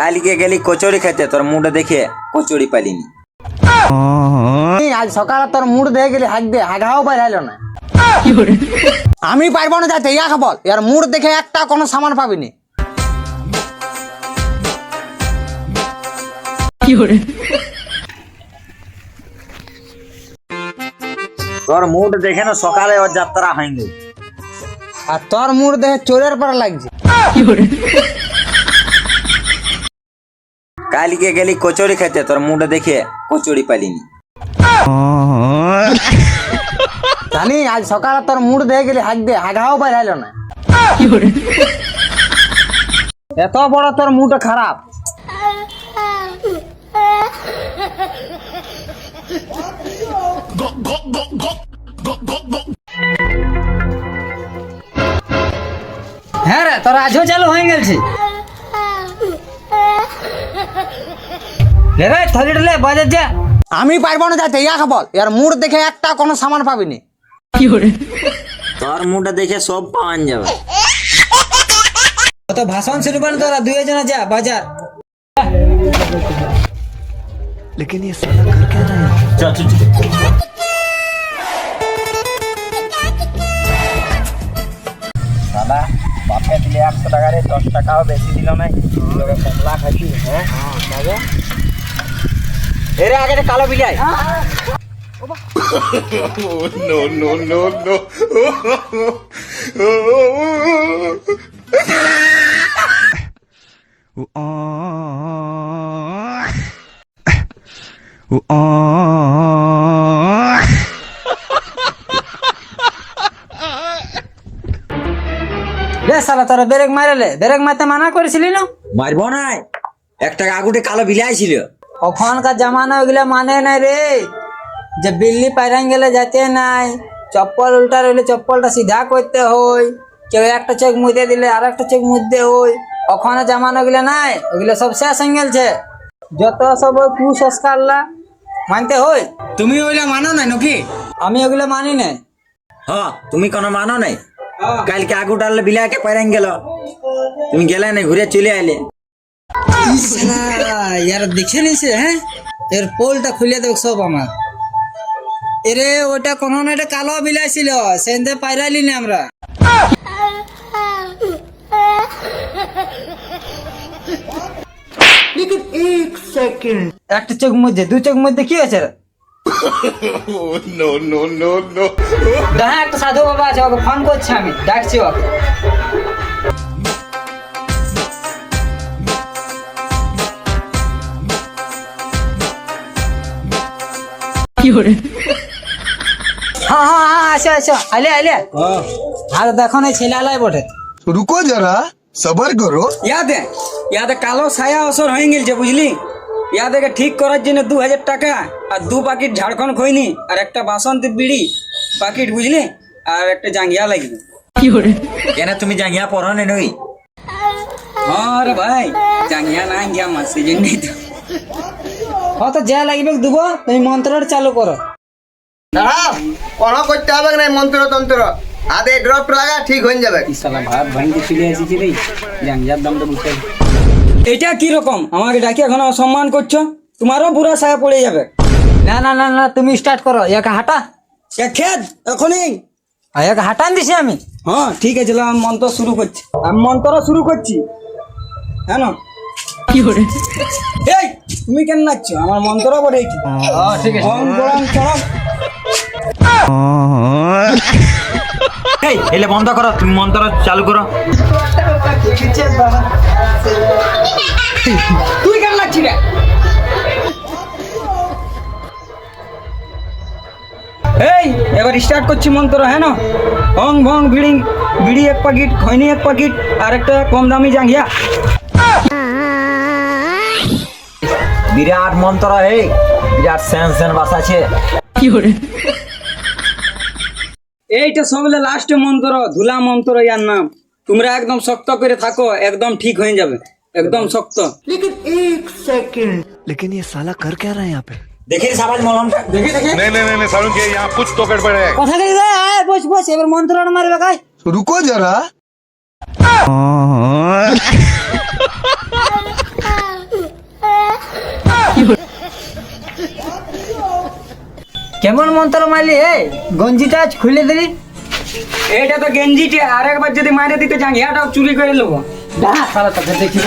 কালকে গেলি কচুরি খেতে তোর মুডে দেখে কচুরি পালিনি। আজ সকালে তোর মুড দেখে গেলি হাগ দে হাগাও বাইর না। আমি পারব না যাইতে ইয়া বল এর মুড দেখে একটা কোনো সামান পাবিনি। তোর মুড দেখে না সকালে ওর যাত্রা হয়নি। আর তোর মুড দেখে চোরের পর লাগছে। কালকে গেলি কচুরি খেতে, তোর মুডে দেখে কচুরি পালিনি। জানি, আজ সকালে তোর মুড দেখে গেলি, হাগ দে, হাগাও বাইর হাইলো না। এত বড় তোর মুড খারাপ। হ্যাঁ রে, তোর আজও চালু হয়ে গেছে লে লে বাজার যা। আমি পারব না যাইতে ইয়া বল এর মুড দেখে একটা কোনো সামান পাবিনি। কি করে? তোর মুড়টা দেখে সব পাওয়া যাবে। তো ভাষণ শুরু করেন তোরা দুই জনে যা বাজার। চল চল চল। দাদা বাপে দিলে একশো টাকা রে দশ টাকাও বেশি দিল নাই কমলা খাইছি হ্যাঁ? এরে আগে কালো বিলাই। রে সালা তোরা ব্রেক মারলে। ব্রেক মারতে মানা করেছিলি না? মারবো নাই। একটা আগুটে কালো বিলাই ছিল। ওখানকার জামানা ওগুলা মানে নাই রে। যে বিল্লি পাইরান গেলে যেতে নাই চপ্পল উল্টা রইলে চপ্পলটা সিধা করতে হয় কেউ একটা চেক মুদে দিলে আর একটা চেক মুদতে হই ওখানে জামানা ওগুলা নাই ওগুলো সব শেষ হয়ে গেলছে। যত সব ওই কুসংস্কারলা মানতে হই। তুমি ওইলা মানো না নাকি? আমি ওগুলা মানি না হ্যাঁ তুমি কোনো মানো নাই? কালকে আগু ডাললে বিলাকে পাইরান গেল। তুমি গেলে না ঘুরে চলে আইলে। ইয়ার দেখে নিছে হ্যাঁ? এর পোলটা খুলে দেখ সব আমার। এরে ওটা কোন না একটা কালো বিলাই ছিল? সেনতে পাইরালি না আমরা। একটা চোখ মধ্যে দু চোখ মধ্যে কি আছে একটা সাধু বাবা আছে ওকে ফোন করছি আমি ডাকছি ওকে। হ্যাঁ হ্যাঁ হ্যাঁ আসো আসো। আইলে আইলে। হ্যাঁ। আর দেখো না ছেলে আলাই বটে। রুকো যারা সবার করো। ইয়াদে ইয়াদে কালো ছায়া অসর হয়ে গেলছে বুঝলি? ইয়াদেরকে ঠিক করার জন্য দু হাজার টাকা আর দু প্যাকেট ঝাড়খণ্ড খৈনি আর একটা বাসন্তী বিড়ি পাকিট বুঝলি? আর একটা জাঙ্গিয়া লাগবে। কি করে? কেন তুমি জাঙ্গিয়া পরো না নই? হ্যাঁ রে ভাই জাঙ্গিয়া না জাঙ্গিয়া মাসি জন্যই তো হ্যাঁ তো যা লাগবে দেবো তুমি মন্ত্রটা চালু করো দাঁড়াও পড়া করতে হবে না মন্ত্র তন্ত্র আদে ড্রপ লাগা ঠিক হয়ে যাবে সালা ভাত ভাঙতে চলে এসেছি রে জাঙ্গিয়ার দামটা বুঝতে এটা কি রকম আমাকে ডাকি এখন অসম্মান করছ তোমারও বুড়া ছায়া পড়ে যাবে না না না না তুমি স্টার্ট করো একে হাঁটা খেদ এখনই একে হাঁটান দিছি আমি হ্যাঁ ঠিক আছে আমি মন্ত্র শুরু করছি আমি মন্ত্র শুরু করছি হ্যাঁ না এই তুমি কেন নাচছো? আমার মন্ত্র বলে ঠিক আছে। ওম এই এলে বন্ধ করো তুমি মন্ত্র চালু করো। তুই কেন নাচছি রে? এই এবার স্টার্ট করছি মন্ত্র হ্যাঁ না? অং ভং বিড়ি বিড়ি এক প্যাকেট খৈনি এক প্যাকেট আর একটা কম দামি জাঙ্গিয়া। বিরাট মন্ত্র হে বিরাট সেন সেন বাসাছে এইটা সবলে লাস্ট মন্ত্র ধুলা মন্ত্র ইয়ার নাম তোমরা একদম শক্ত করে থাকো একদম ঠিক হয়ে যাবে একদম শক্ত लेकिन ये साला कर क्या रहा है यहाँ पे দেখি সাবাজ মলমটা দেখি দেখি नहीं नहीं नहीं नहीं सारुण के यहाँ कुछ तो गड़बड़ है কথা কই রে আয় বস বস এবার মন্ত্রটা মারবে গাই रुको जरा কেমন মন্ত্র মারলি এ গঞ্জিটা আজ খুলে দিলি। এটা তো গেঞ্জিটা আরেকবার যদি মারে দিতে জাঙ্গিয়াটাও চুরি করে নেব দেখি